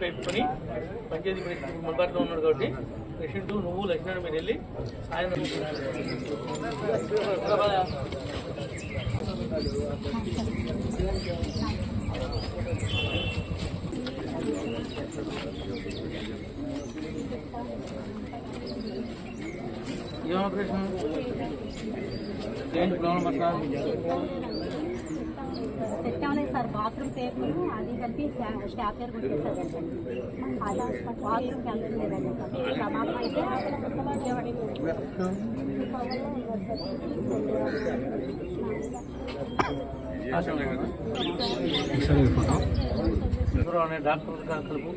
పెట్టుకొని పంచాయతీ మంబారిలో ఉన్నాడు కాబట్టి పేషెంట్ నువ్వు లక్ష్మణ్ మీరు వెళ్ళి సాయంత్రం ఏం ఆపరేషన్ ఏంటి ప్రాబ్లం అట్లా సార్ బాత్రూమ్ పేపర్ అది కలిపి స్టా- స్టాఫ్ పేరు కొట్టేశారు అలా బాత్రూమ్ కలిపి లేదండి ప్రమాదం అయితే ఎవరు అనే డాక్టర్ కలుపు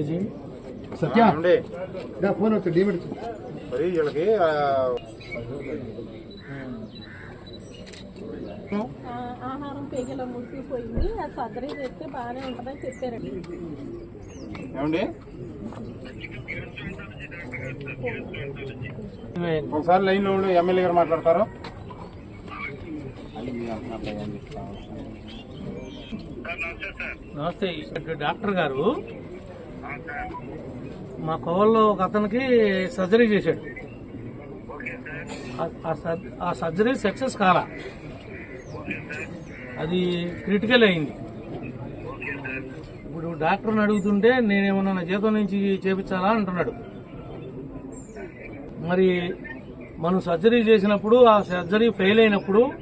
ఇది సత్య అండి నా ఫోన్ వచ్చి డీమిట్ మరి వీళ్ళకి ఆ, ఆ, ఆహారం పేగల ముసిపోయింది ఆ సర్జరీ చేస్తే బాగానే ఉంటుందని చెప్పారండి ఏమండి? ఒకసారి లైన్లో ఉండి ఎమ్మెల్యే గారు మాట్లాడతారు. నమస్తే ఇక్కడ డాక్టర్ గారు. మా కోవల్లో ఒక అతనికి సర్జరీ చేశాడు. ఆ- ఆ సర్జరీ సక్సెస్ కాలా. అది క్రిటికల్ అయింది. ఇప్పుడు డాక్టర్ని అడుగుతుంటే నేనేమన్నా నా జీతం నుంచి చేపించాలా అంటున్నాడు. మరి మనం సర్జరీ చేసినప్పుడు ఆ సర్జరీ ఫెయిల్ అయినప్పుడు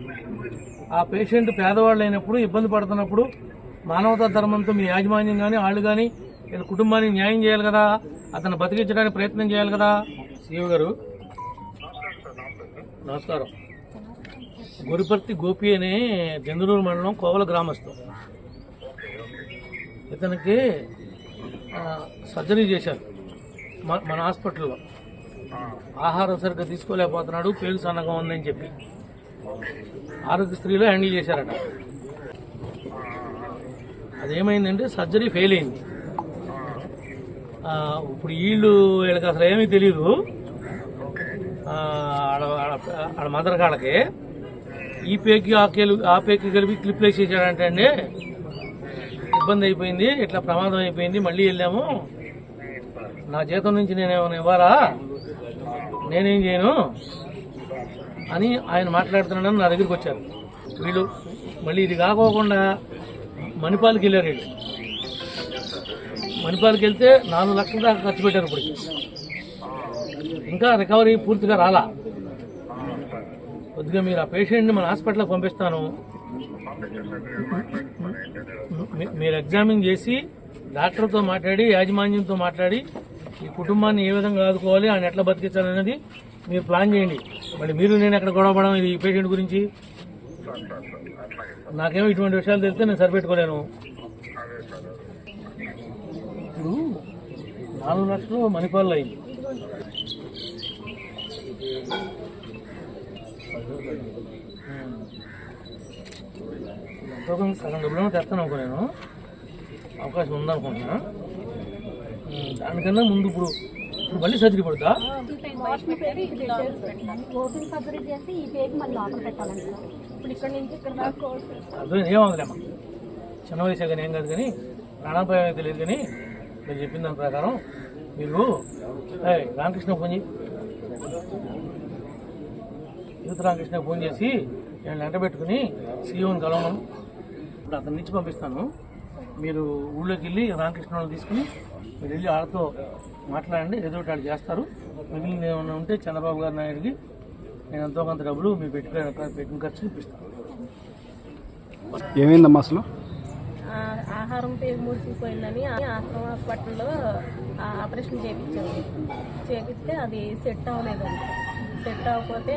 ఆ పేషెంట్ పేదవాళ్ళు అయినప్పుడు ఇబ్బంది పడుతున్నప్పుడు మానవతా ధర్మంతో మీ యాజమాన్యం కానీ వాళ్ళు కానీ వీళ్ళ కుటుంబానికి న్యాయం చేయాలి కదా అతను బతికించడానికి ప్రయత్నం చేయాలి కదా. సీఓ గారు నమస్కారం. గురిపర్తి గోపి అనే దెందులూరు మండలం కోవల గ్రామస్తు ఇతనికి సర్జరీ చేశారు. మన హాస్పిటల్లో. ఆహారం సరిగ్గా తీసుకోలేకపోతున్నాడు పేరు సన్నగా ఉందని చెప్పి. ఆరోగ్యశ్రీలో హ్యాండిల్ చేశారట. అదేమైందంటే సర్జరీ ఫెయిల్ అయింది. ఇప్పుడు వీళ్ళు వీళ్ళకి అసలు ఏమీ తెలియదు ఆడ ఆడ- మదర్ ఈ పేకి ఆ కేలు ఆ పేకి కలిపి క్లిప్ వేసేసాడంటే అండి. ఇబ్బంది అయిపోయింది ఇట్లా ప్రమాదం అయిపోయింది మళ్ళీ వెళ్ళాము. నా జీతం నుంచి నేనేమైనా ఇవ్వాలా? నేనేం చేయను? అని ఆయన మాట్లాడుతున్నాడని నా దగ్గరికి వచ్చారు. వీళ్ళు మళ్ళీ ఇది కాకోకుండా మణిపాల్కి వెళ్ళారు వీళ్ళు. మణిపాల్కి వెళ్తే నాలుగు లక్షల దాకా ఖర్చు పెట్టారు ఇప్పుడు ఇంకా రికవరీ పూర్తిగా రాలా. కొద్దిగా మీరు ఆ పేషెంట్ని మన హాస్పిటల్కి పంపిస్తాను. మీ- మీరు ఎగ్జామిన్ చేసి డాక్టర్తో మాట్లాడి యాజమాన్యంతో మాట్లాడి ఈ కుటుంబాన్ని ఏ విధంగా ఆదుకోవాలి ఆయన ఎట్లా బతికించాలనేది మీరు ప్లాన్ చేయండి. మళ్ళీ మీరు నేను ఎక్కడ గొడవపడడం ఇది ఈ పేషెంట్ గురించి? నాకేమో ఇటువంటి విషయాలు తెలిస్తే నేను సరిపెట్టుకోలేను. ఇప్పుడు నాలుగు లక్షలు మణిపాల్లో అయింది. ఎంతో కొంత సగం డబ్బులు తెస్తాను అనుకో నేను అవకాశం ఉందనుకుంటున్నా దానికన్నా ముందు ఇప్పుడు ఇప్పుడు మళ్ళీ సర్జరీ పెట్టారు ఓపెన్ సర్జరీ చేసి ఈ పేరు మళ్ళీ లోపల పెట్టాలండి సార్ ఇప్పుడు ఇక్కడ నుంచి ఇక్కడ దాకా కోర్సు. అర్థం ఏమవుతుందమ్మా చిన్న వయసే కానీ ఏం కాదు కానీ ప్రాణాపాయం తెలియదు కానీ మీరు చెప్పిన దాని ప్రకారం మీరు రామకృష్ణ ఫోన్ చేయి యూత్ రామకృష్ణ ఫోన్ చేసి నేను వెంట పెట్టుకుని సీఎంని కలవను ఇప్పుడు అతని నుంచి పంపిస్తాను. మీరు ఊళ్ళోకి వెళ్ళి రామకృష్ణ తీసుకుని మీరు వెళ్ళి వాళ్ళతో మాట్లాడండి ఏదో ఒకటి వాళ్ళు చేస్తారు. మిగిలిన ఏమైనా ఉంటే చంద్రబాబు గారి నాయుడికి నేను ఎంతో కొంత డబ్బులు మీరు పెట్టుకుని పెట్టిన ఖర్చు ఇప్పిస్తాను ఏమైందమ్మా అసలు? ఆహారం పేరు ముడిసిపోయిందని ఆశ్రమ హాస్పిటల్లో ఆ, ఆపరేషన్ చేయించాము చేపిస్తే అది సెట్ అవ్వలేదండి సెట్ అవ్వకపోతే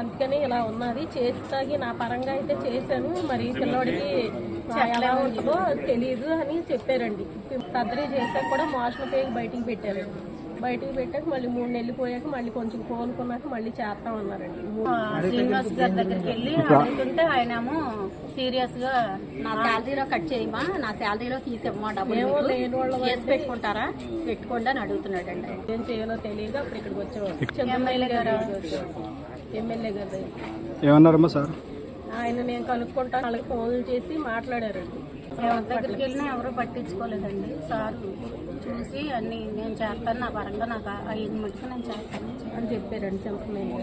అందుకని ఇలా ఉన్నది. చేసి తాగి నా పరంగా అయితే చేశాను. మరి పిల్లోడికి ఎలా ఉంటుందో తెలియదు అని చెప్పారండి. సర్జరీ చేశాక కూడా మోషన్ పేగి బయటికి పెట్టారండి. బయటికి పెట్టాక మళ్ళీ మూడు నెలలు పోయాక మళ్ళీ కొంచెం కోలుకున్నాక మళ్ళీ చేస్తాం అన్నారండి శ్రీనివాస్ గారి దగ్గరికి వెళ్ళి అడుగుతుంటే ఆయనేమో సీరియస్గా నా శాలరీలో కట్ చేయమా నా శాలరీలో తీసేమ్మా డబ్బులు చేసి పెట్టుకుంటారా? పెట్టుకోండి అని అడుగుతున్నాడండి. ఏం చేయాలో తెలియక అప్పుడు ఇక్కడికి వచ్చేవాడు. ఎమ్మెల్యే గారు ఎమ్మెల్యే గారు. ఏమన్నారమ్మా సార్? ఆయన నేను కనుక్కుంటాను వాళ్ళకి ఫోన్లు చేసి మాట్లాడారండి. ఎవరి దగ్గరికి వెళ్ళినా ఎవరు పట్టించుకోలేదండి. సార్ చూసి అన్ని నేను చేస్తాను నా పరంగా నాకు ఐదు మటుకు నేను చేస్తాను. అని చెప్పారండి గారు